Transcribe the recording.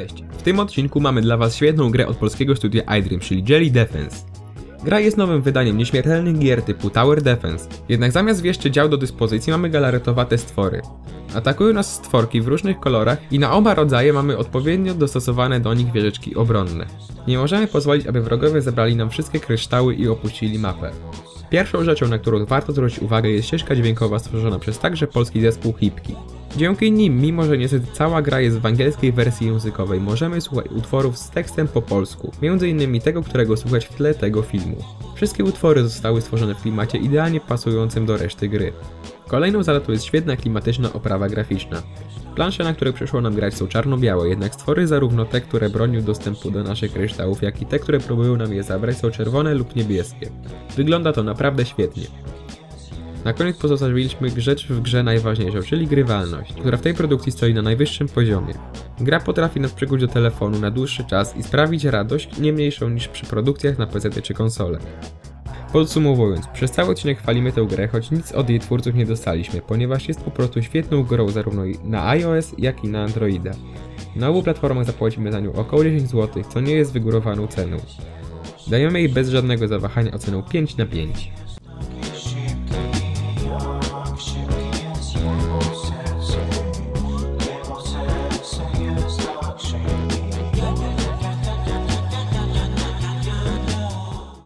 Cześć! W tym odcinku mamy dla Was świetną grę od polskiego studia iDream, czyli Jelly Defense. Gra jest nowym wydaniem nieśmiertelnych gier typu Tower Defense, jednak zamiast wieszczy dział do dyspozycji mamy galaretowate stwory. Atakują nas stworki w różnych kolorach i na oba rodzaje mamy odpowiednio dostosowane do nich wieżyczki obronne. Nie możemy pozwolić, aby wrogowie zabrali nam wszystkie kryształy i opuścili mapę. Pierwszą rzeczą, na którą warto zwrócić uwagę jest ścieżka dźwiękowa stworzona przez także polski zespół Hipki. Dzięki nim, mimo że niestety cała gra jest w angielskiej wersji językowej, możemy słuchać utworów z tekstem po polsku, m.in. tego, którego słuchać w tle tego filmu. Wszystkie utwory zostały stworzone w klimacie idealnie pasującym do reszty gry. Kolejną zaletą jest świetna klimatyczna oprawa graficzna. Plansze, na których przyszło nam grać są czarno-białe, jednak stwory zarówno te, które bronią dostępu do naszych kryształów, jak i te, które próbują nam je zabrać są czerwone lub niebieskie. Wygląda to naprawdę świetnie. Na koniec pozostawiliśmy rzecz w grze najważniejszą, czyli grywalność, która w tej produkcji stoi na najwyższym poziomie. Gra potrafi nas przykuć do telefonu na dłuższy czas i sprawić radość nie mniejszą niż przy produkcjach na PC czy konsole. Podsumowując, przez cały odcinek chwalimy tę grę, choć nic od jej twórców nie dostaliśmy, ponieważ jest po prostu świetną grą zarówno na iOS, jak i na Androida. Na obu platformach zapłacimy za nią około 10 zł, co nie jest wygórowaną ceną. Dajemy jej bez żadnego zawahania ocenę 5 na 5.